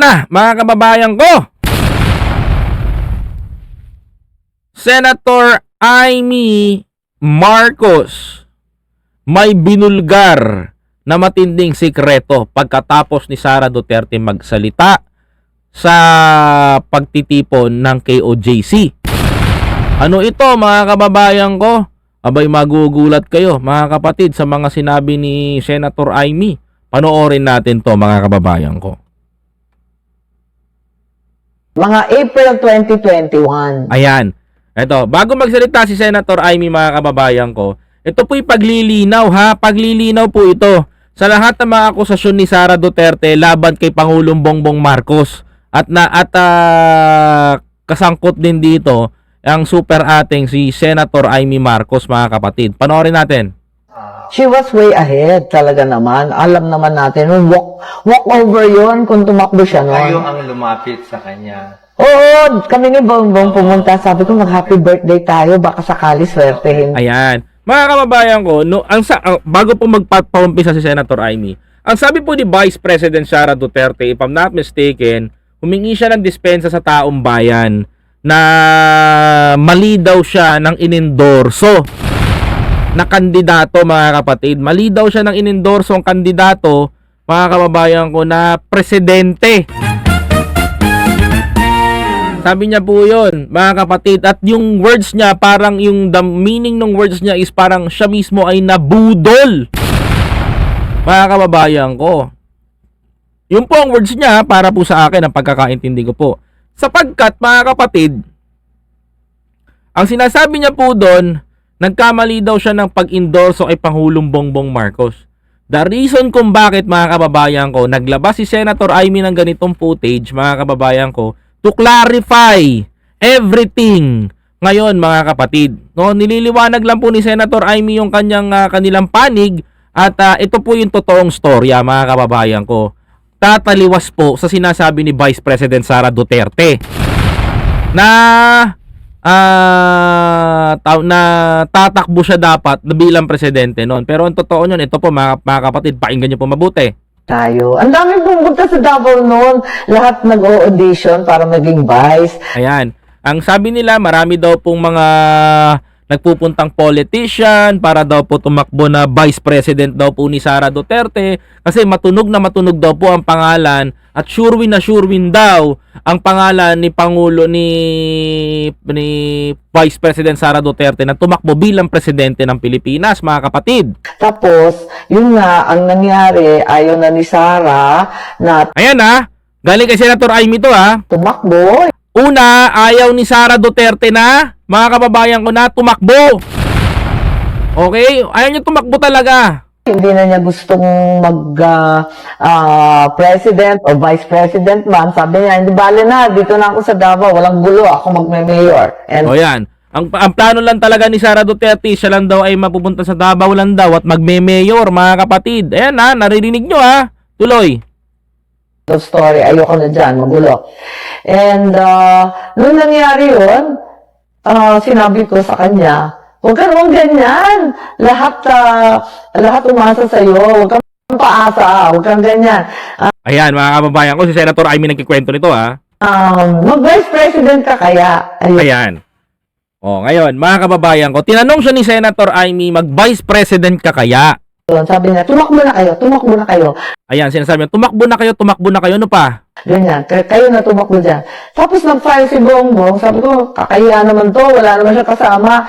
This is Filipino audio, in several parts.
na, mga kababayan ko. Senator Amy Marcos may binulgar na matinding sikreto pagkatapos ni Sara Duterte magsalita sa pagtitipon ng KOJC. Ano ito mga kababayan ko? Abay magugulat kayo mga kapatid sa mga sinabi ni Senator Amy. Panoorin natin to mga kababayan ko. Mga April 2021. Ayan. Ito, bago magsalita si Senator Amy mga kababayan ko, ito po'y paglilinaw ha, paglilinaw po ito sa lahat ng mga akusasyon ni Sara Duterte laban kay Pangulong Bongbong Marcos at na at ah, kasangkot din dito ang super ating si Senator Amy Marcos mga kapatid. Panoorin natin. She was way ahead talaga naman. Alam naman natin, walk, walk over yon kung tumakbo siya Kayo noon. ang lumapit sa kanya. Oo, kami ni Bongbong pumunta. Sabi ko, mag-happy birthday tayo. Baka sakali swertehin. Ayan. Mga kababayan ko, no, ang sa, ang- bago po magpapaumpisa si Senator Amy, ang sabi po ni Vice President Sara Duterte, if I'm not mistaken, humingi siya ng dispensa sa taong bayan na mali daw siya ng inendorso na kandidato mga kapatid. Mali daw siya ng inendorso ang kandidato mga kababayan ko na presidente. Sabi niya po yun, mga kapatid. At yung words niya, parang yung the meaning ng words niya is parang siya mismo ay nabudol. Mga kababayan ko. Yun po ang words niya para po sa akin ang pagkakaintindi ko po. Sapagkat mga kapatid, ang sinasabi niya po doon, nagkamali daw siya ng pag-endorso kay Pangulong Bongbong Marcos. The reason kung bakit mga kababayan ko, naglabas si Senator Amy ng ganitong footage, mga kababayan ko, to clarify everything. Ngayon mga kapatid, no, nililiwanag lang po ni Senator Amy yung kanyang ah, kanilang panig at ah, ito po yung totoong storya mga kababayan ko. Tataliwas po sa sinasabi ni Vice President Sara Duterte na ah taw na tatakbo siya dapat na bilang presidente noon. Pero ang totoo niyon, ito po mga, mga kapatid, pakinggan niyo po mabuti. Tayo. Ang dami pumunta sa Davao noon. Lahat nag-audition para maging vice. Ayan. Ang sabi nila, marami daw pong mga nagpupuntang politician para daw po tumakbo na vice president daw po ni Sara Duterte kasi matunog na matunog daw po ang pangalan at sure win na sure win daw ang pangalan ni Pangulo ni ni Vice President Sara Duterte na tumakbo bilang presidente ng Pilipinas mga kapatid. Tapos, yun nga, ang nangyari, ayaw na ni Sarah na Ayan ha, galing kay Senator Amy to ha. tumakbo. Una, ayaw ni Sara Duterte na, mga kababayan ko na, tumakbo. Okay? Ayaw niya tumakbo talaga. Hindi na niya gustong mag ah, ah, president o vice president man. Sabi niya, hindi bale na, dito na ako sa Davao, walang gulo, ako magme-mayor. And O yan. Ang, ang plano lang talaga ni Sara Duterte, siya lang daw ay mapupunta sa Davao lang daw at magme-mayor, mga kapatid. Ayan ha, naririnig nyo ha. Tuloy. The story, ayoko na dyan, magulo. And uh, nung nangyari yun, ah, sinabi ko sa kanya, huwag ka naman ganyan. Lahat, ah, lahat umasa sa'yo. Huwag kang paasa. Huwag kang ganyan. Ayan, mga kababayan ko, si Senator Amy nagkikwento nito ha. Um, mag-vice president ka kaya. Ayun. Ayan. O, ngayon, mga kababayan ko, tinanong siya ni Senator Amy, mag-vice president ka kaya? Sabi niya, tumakbo na kayo, tumakbo na kayo. Ayan, sinasabi niya, tumakbo na kayo, tumakbo na kayo, ano pa? Ganyan, kay- kayo na tumakbo dyan. Tapos nag-file si Bongbong, sabi ko, kakahiya naman to, wala naman siya kasama.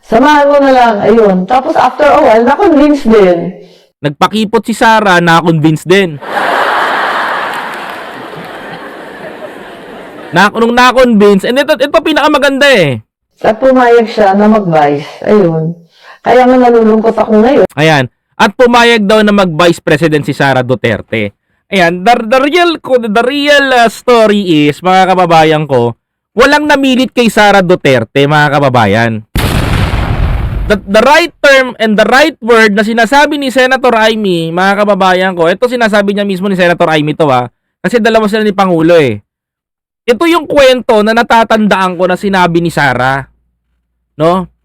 Samahan mo na lang, ayun. Tapos after a while, na-convince din. Nagpakipot si Sara, na-convince din. Na, nung na-convince, and ito, ito pinakamaganda eh. At pumayag siya na mag-vice. Ayun. Kaya nga nalulungkot ako ngayon. Ayan. At pumayag daw na mag-vice president si Sara Duterte. Ayan, the, the real, the real uh, story is, mga kababayan ko, walang namilit kay Sara Duterte, mga kababayan. The, the right term and the right word na sinasabi ni Senator Amy, mga kababayan ko, ito sinasabi niya mismo ni Senator Amy to ha, kasi dalawa sila ni Pangulo eh. Ito yung kwento na natatandaan ko na sinabi ni Sara. No?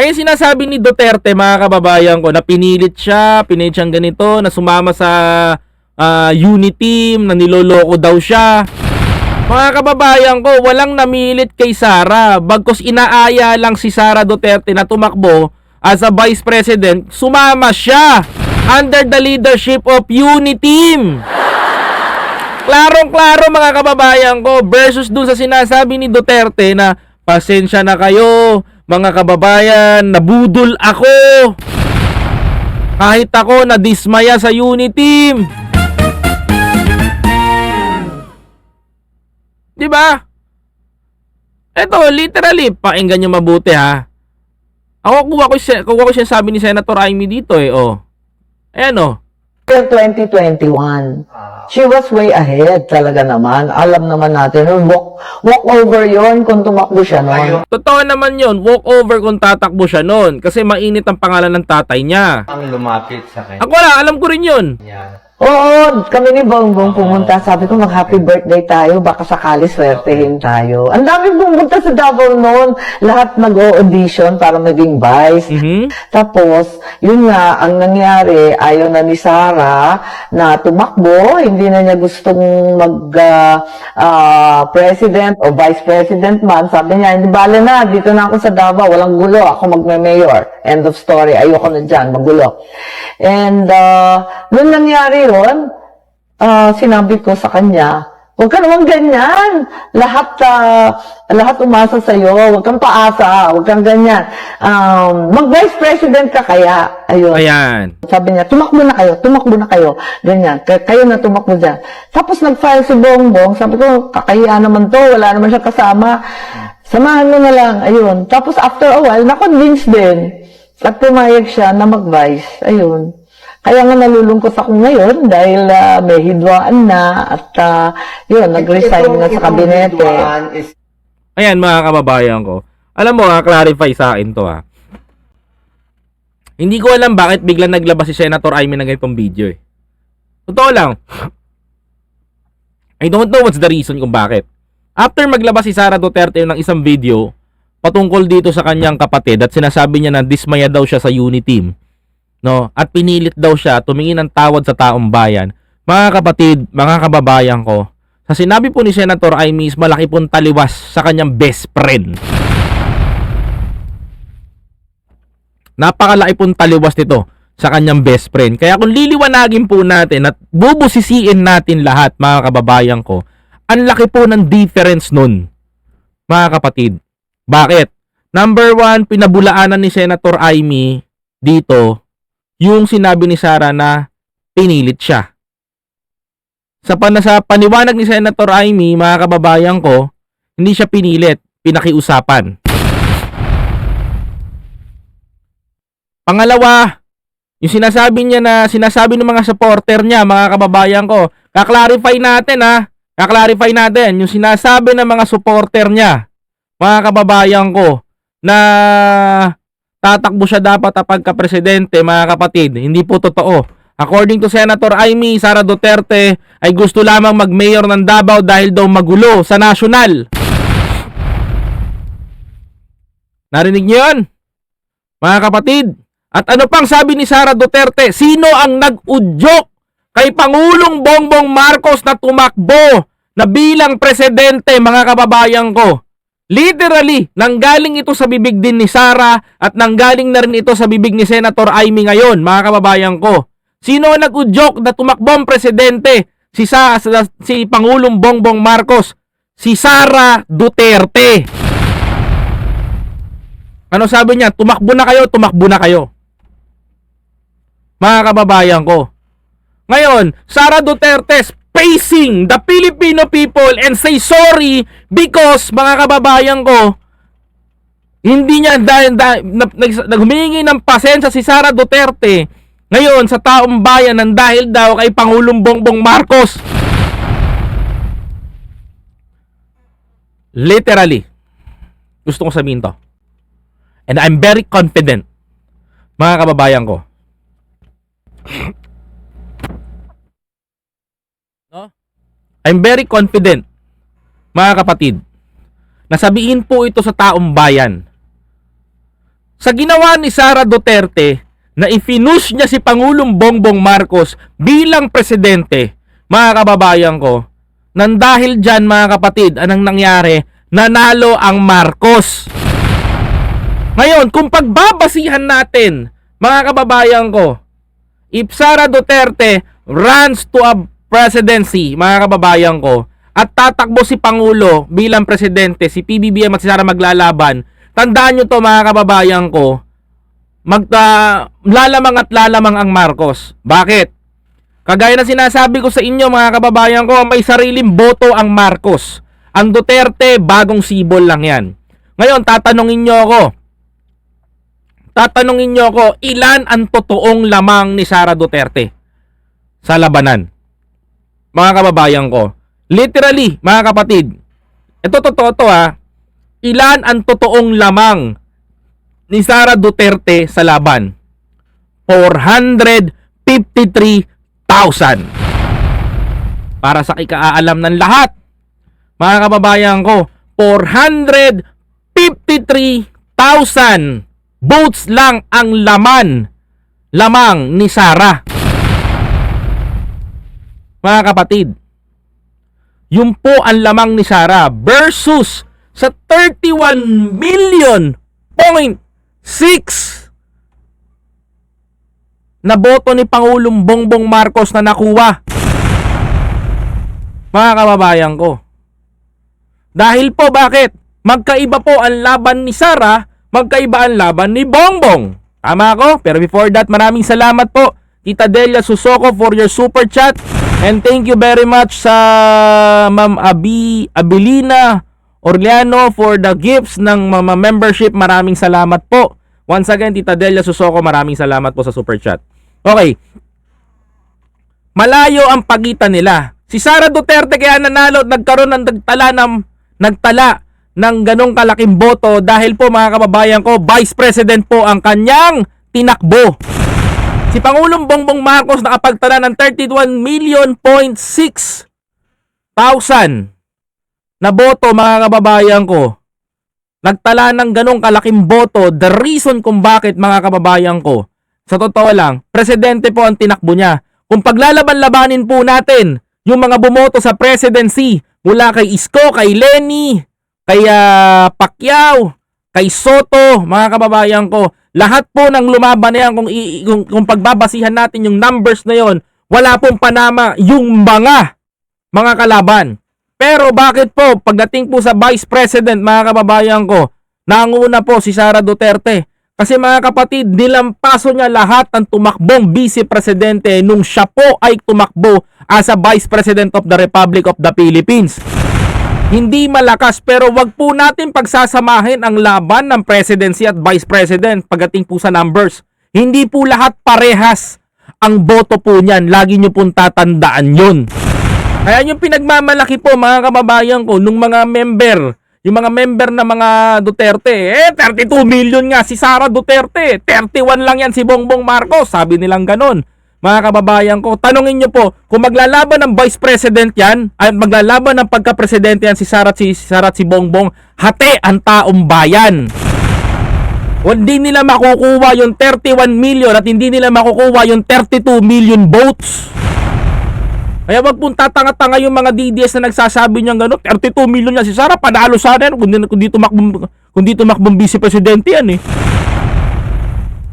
Kaya sinasabi ni Duterte, mga kababayan ko, na pinilit siya, pinilit siyang ganito, na sumama sa ah, unity team, na niloloko daw siya. Mga kababayan ko, walang namilit kay Sara. Bagkus inaaya lang si Sara Duterte na tumakbo as a vice president, sumama siya under the leadership of Unity Team. Klarong-klaro mga kababayan ko versus dun sa sinasabi ni Duterte na pasensya na kayo mga kababayan, nabudol ako. Kahit ako nadismaya sa Unity Team. 'Di ba? Ito, literally, pakinggan nyo mabuti ha. Ako kuha ko, kuha ko siya sabi ni Senator Amy dito eh, oh. Ayan oh. Till 2021. She was way ahead talaga naman. Alam naman natin, walk, walk over yon kung tumakbo siya noon. Totoo naman yon walk over kung tatakbo siya noon kasi mainit ang pangalan ng tatay niya. Ang lumapit sa kanya. Ako wala, alam ko rin yun. Oo, kami ni Bongbong pumunta. Sabi ko, mag-happy birthday tayo. Baka sakali swertehin tayo. Ang dami pumunta sa Davao noon. Lahat nag-audition para maging vice. Mhm. Tapos, yun nga, ang nangyari, ayaw na ni Sara na tumakbo. Hindi na niya gustong mag-president o vice president man. Sabi niya, hindi bala na, dito na ako sa Davao. Walang gulo. Ako magme-mayor. End of story. Ayoko na dyan, magulo. And, uh, nung nangyari yun, ah, sinabi ko sa kanya, huwag ka naman ganyan. Lahat, ah, lahat umasa sa'yo. Huwag kang paasa. Huwag kang ganyan. Um, mag-vice president ka kaya. Ayun. Ayan. Sabi niya, tumakbo na kayo, tumakbo na kayo. Ganyan, K- kayo na tumakbo dyan. Tapos nag-file si Bongbong, sabi ko, kakahiya naman to, wala naman siya kasama. Samahan mo na lang, ayun. Tapos after a while, na-convince din. At pumayag siya na mag-vice, ayun. Kaya nga nalulungkot ako ngayon dahil ah, may hidwaan na at ah, yun, nag-resign na sa kabinete. Ayan mga kababayan ko. Alam mo ha, clarify sa akin to ha. Hindi ko alam bakit biglang naglabas si Senator Amy ng ganitong video eh. Totoo lang. I don't know what's the reason kung bakit. After maglabas si Sara Duterte ng isang video patungkol dito sa kanyang kapatid at sinasabi niya na dismaya daw siya sa unity team. No? At pinilit daw siya tumingin ng tawad sa taong bayan. Mga kapatid, mga kababayan ko, sa sinabi po ni Senator is malaki pong taliwas sa kanyang best friend. Napakalaki pong taliwas nito sa kanyang best friend. Kaya kung liliwanagin po natin at bubusisiin natin lahat mga kababayan ko, ang laki po ng difference nun. Mga kapatid. Bakit? Number one, pinabulaanan ni Senator Amy dito yung sinabi ni Sara na pinilit siya. Sa, pan sa paniwanag ni Senator Amy, mga kababayan ko, hindi siya pinilit, pinakiusapan. Pangalawa, yung sinasabi niya na sinasabi ng mga supporter niya, mga kababayan ko, kaklarify natin ha, kaklarify natin yung sinasabi ng mga supporter niya, mga kababayan ko, na tatakbo siya dapat kapag ka-presidente, mga kapatid. Hindi po totoo. According to Senator Amy Sara Duterte, ay gusto lamang mag-mayor ng Davao dahil daw magulo sa national. Narinig niyo yun? Mga kapatid, at ano pang sabi ni Sara Duterte, sino ang nag-udyok kay Pangulong Bongbong Marcos na tumakbo na bilang presidente, mga kababayan ko? Literally, nanggaling ito sa bibig din ni Sara at nanggaling na rin ito sa bibig ni Senator Amy ngayon, mga kababayan ko. Sino ang nag-udyok na tumakbo ang presidente? Si, Sa, si Pangulong Bongbong Marcos. Si Sara Duterte. Ano sabi niya? Tumakbo na kayo, tumakbo na kayo. Mga kababayan ko. Ngayon, Sara Duterte facing the Filipino people and say sorry because mga kababayan ko, hindi niya dahil, nag, nag- naghumingi ng pasensya si Sara Duterte ngayon sa taong bayan ng dahil daw kay Pangulong Bongbong Marcos. Literally. Gusto ko sabihin to. And I'm very confident, mga kababayan ko. I'm very confident, mga kapatid, na sabihin po ito sa taong bayan. Sa ginawa ni Sara Duterte, na ifinus niya si Pangulong Bongbong Marcos bilang presidente, mga kababayan ko, nang dahil dyan mga kapatid, anong nangyari? Nanalo ang Marcos. Ngayon, kung pagbabasihan natin, mga kababayan ko, if Sara Duterte runs to a presidency, mga kababayan ko, at tatakbo si Pangulo bilang presidente, si PBBM at si Sara maglalaban, tandaan nyo to mga kababayan ko, mag, ah, lalamang at lalamang ang Marcos. Bakit? Kagaya na sinasabi ko sa inyo mga kababayan ko, may sariling boto ang Marcos. Ang Duterte, bagong sibol lang yan. Ngayon, tatanungin nyo ako, tatanungin nyo ako, ilan ang totoong lamang ni Sara Duterte sa labanan? Mga kababayan ko, literally, mga kapatid, ito totoo to ha, ilan ang totoong lamang ni Sara Duterte sa laban? 453,000. Para sa ikaalam ng lahat, mga kababayan ko, 453,000 votes lang ang laman lamang ni Sara. Mga kapatid, yun po ang lamang ni Sara versus sa 31 million point 6 na boto ni Pangulong Bongbong Marcos na nakuha. Mga kababayan ko. Dahil po bakit? Magkaiba po ang laban ni Sara, magkaiba ang laban ni Bongbong. Tama ako? Pero before that, maraming salamat po Tita Delia Susoko for your super chat. And thank you very much sa Ma'am Abi Abilina Orleano for the gifts ng mga membership. Maraming salamat po. Once again, Tita Delia Susoko, maraming salamat po sa super chat. Okay. Malayo ang pagitan nila. Si Sara Duterte kaya nanalo at nagkaroon ng nagtala ng nagtala ng ganong kalaking boto dahil po mga kababayan ko, Vice President po ang kanyang tinakbo. Si Pangulong Bongbong Marcos nakapagtala ng 31 million point 6 thousand na boto mga kababayan ko. Nagtala ng ganong kalaking boto, the reason kung bakit mga kababayan ko, sa totoo lang, presidente po ang tinakbo niya. Kung paglalaban-labanin po natin yung mga bumoto sa presidency mula kay Isko, kay Lenny, kay ah, Pacquiao, kay Soto, mga kababayan ko, lahat po ng lumaban na yan, kung, i- kung, kung pagbabasihan natin yung numbers na yon, wala pong panama yung mga mga kalaban. Pero bakit po, pagdating po sa Vice President, mga kababayan ko, nanguna po si Sara Duterte. Kasi mga kapatid, nilampaso niya lahat ng tumakbong Vice Presidente nung siya po ay tumakbo as a Vice President of the Republic of the Philippines. Hindi malakas pero wag po natin pagsasamahin ang laban ng presidency at vice president pagdating po sa numbers. Hindi po lahat parehas ang boto po niyan. Lagi nyo pong tatandaan yun. Kaya yung pinagmamalaki po mga kababayan ko nung mga member, yung mga member na mga Duterte, eh 32 million nga si Sara Duterte, 31 lang yan si Bongbong Marcos, sabi nilang ganon. Mga kababayan ko, tanungin nyo po, kung maglalaban ng Vice President yan, ay maglalaban ng pagka-presidente yan si Sara at si, Sara at si Bongbong, hati ang taong bayan. Hindi nila makukuha yung 31 million at hindi nila makukuha yung 32 million votes. Kaya wag pong tatanga-tanga yung mga DDS na nagsasabi niyan gano'n. 32 million yan si Sara, panalo sana yan kung, di- kung dito makbong, kung dito makbong vice presidente yan eh.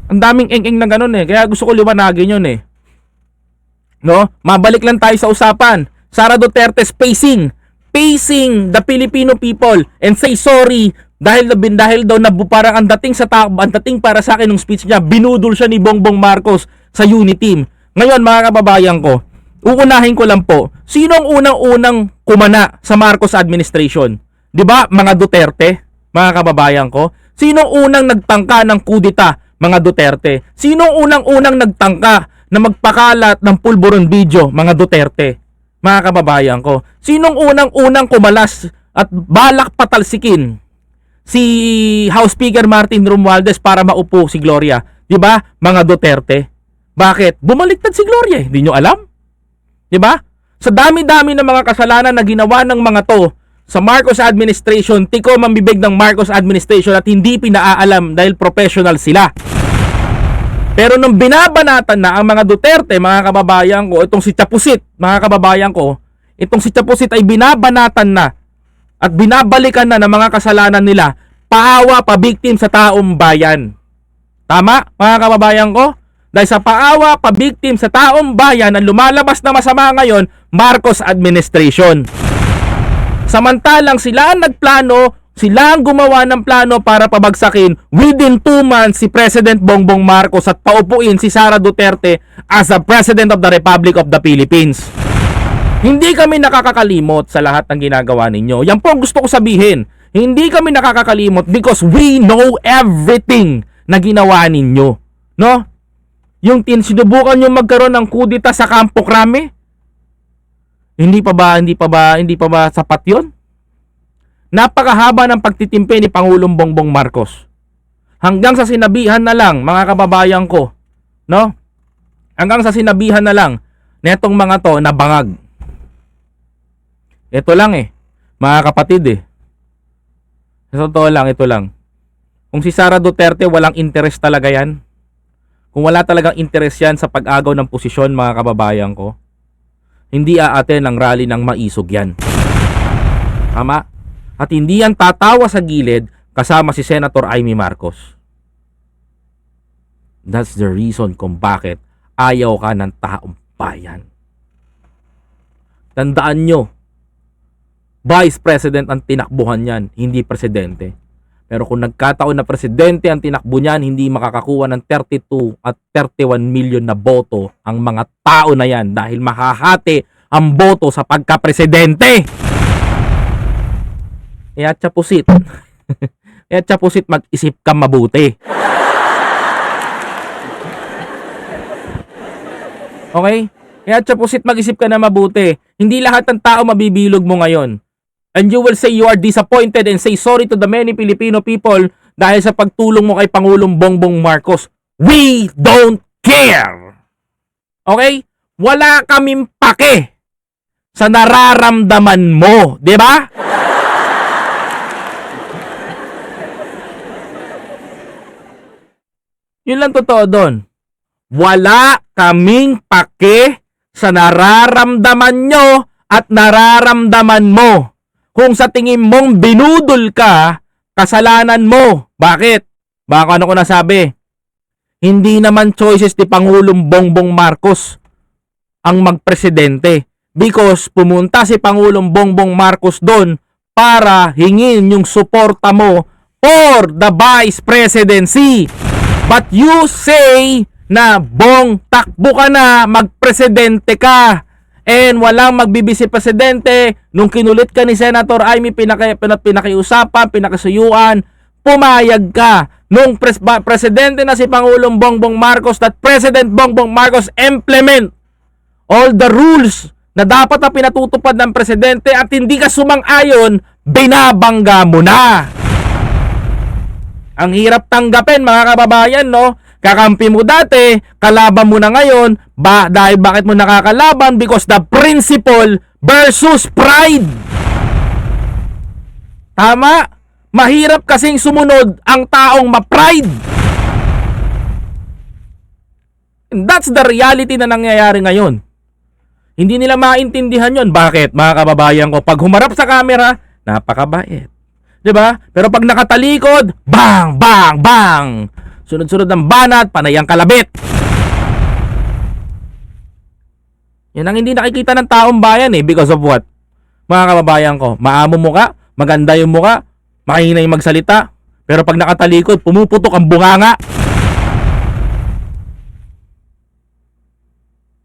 Ang daming eng-eng na gano'n eh. Kaya gusto ko liwanagin yun eh. No? Mabalik lang tayo sa usapan. Sara Duterte spacing. Pacing the Filipino people and say sorry dahil dahil daw na parang ang dating sa ta- ang dating para sa akin ng speech niya binudol siya ni Bongbong Marcos sa Uniteam. Ngayon mga kababayan ko, uunahin ko lang po, sino ang unang-unang kumana sa Marcos administration? 'Di ba? Mga Duterte, mga kababayan ko. Sino ang unang nagtangka ng kudita? Mga Duterte. Sino ang unang-unang nagtangka na magpakalat ng pulburon video? Mga Duterte. Mga kababayan ko. Sinong unang-unang kumalas at balak patalsikin si House Speaker Martin Romualdez para maupo si Gloria? 'Di ba? Mga Duterte. Bakit? Bumaliktad si Gloria, eh. hindi nyo alam? 'Di ba? Sa dami-dami ng mga kasalanan na ginawa ng mga to sa Marcos administration, tiko mambibig ng Marcos administration at hindi pinaaalam dahil professional sila. Pero nung binabanatan na ang mga Duterte, mga kababayan ko, itong si Chapusit, mga kababayan ko, itong si Chapusit ay binabanatan na at binabalikan na ng mga kasalanan nila, paawa pa victim sa taong bayan. Tama, mga kababayan ko? Dahil sa paawa pa victim sa taong bayan ang lumalabas na masama ngayon, Marcos administration. Samantalang sila ang nagplano, sila ang gumawa ng plano para pabagsakin within 2 months si President Bongbong Marcos at paupuin si Sara Duterte as the President of the Republic of the Philippines. Hindi kami nakakakalimot sa lahat ng ginagawa ninyo. Yan po ang gusto ko sabihin. Hindi kami nakakakalimot because we know everything na ginawa ninyo. No? Yung tin sinubukan nyo magkaroon ng kudita sa Campo Crame, hindi pa ba hindi pa ba hindi pa ba sapat 'yon? Napakahaba ng pagtitimpe ni Pangulong Bongbong Marcos. Hanggang sa sinabihan na lang mga kababayan ko, no? Hanggang sa sinabihan na lang netong mga to na bangag. Ito lang eh, mga kapatid eh. Sa totoo lang, ito lang. Kung si Sara Duterte walang interest talaga yan, kung wala talagang interest yan sa pag-agaw ng posisyon mga kababayan ko, hindi aaten ang rally ng maisog yan. Tama? At hindi yan tatawa sa gilid kasama si Senator Amy Marcos. That's the reason kung bakit ayaw ka ng taong bayan. Tandaan nyo, Vice President ang tinakbuhan yan, hindi Presidente. Pero kung nagkataon na Presidente ang tinakbo niyan, hindi makakakuha ng 32 at 31 million na boto ang mga tao na yan dahil mahahati ang boto sa pagka-presidente. Kaya tsapusit. Kaya tsapusit mag-isip ka mabuti. Okay? Kaya tsapusit mag-isip ka na mabuti. Hindi lahat ng tao mabibilog mo ngayon. And you will say you are disappointed and say sorry to the many Filipino people dahil sa pagtulong mo kay Pangulong Bongbong Marcos. We don't care! Okay? Wala kaming pake sa nararamdaman mo. 'di ba? Yun lang totoo doon. Wala kaming pake sa nararamdaman nyo at nararamdaman mo. Kung sa tingin mong binudol ka, kasalanan mo. Bakit? Baka ano ko nasabi? Hindi naman choices ni Pangulong Bongbong Marcos ang magpresidente. Because pumunta si Pangulong Bongbong Marcos doon para hingin yung suporta mo for the vice presidency. But you say na bong takbo ka na, magpresidente ka. And walang magbibisi presidente. Nung kinulit ka ni Senator Amy, pinaki, pinakiusapan, pinakasuyuan, pumayag ka. Nung pres, ba, presidente na si Pangulong Bongbong Marcos, that President Bongbong Marcos implement all the rules na dapat na pinatutupad ng presidente at hindi ka sumang-ayon, binabangga mo na. Ang hirap tanggapin mga kababayan, no? Kakampi mo dati, kalaban mo na ngayon, ba dahil bakit mo nakakalaban? Because the principle versus pride. Tama? Mahirap kasing sumunod ang taong ma-pride. And that's the reality na nangyayari ngayon. Hindi nila maintindihan yon. Bakit, mga kababayan ko? Pag humarap sa camera, napakabait. 'Di ba? Pero pag nakatalikod, bang, bang, bang. Sunod-sunod ng banat, panay ang kalabit. Yan ang hindi nakikita ng taong bayan eh. Because of what? Mga kababayan ko, maamo mo ka, maganda yung muka, makihina yung magsalita, pero pag nakatalikod, pumuputok ang bunganga.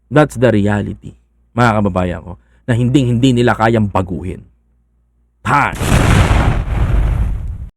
That's the reality, mga kababayan ko, na hindi hindi nila kayang baguhin. Pan!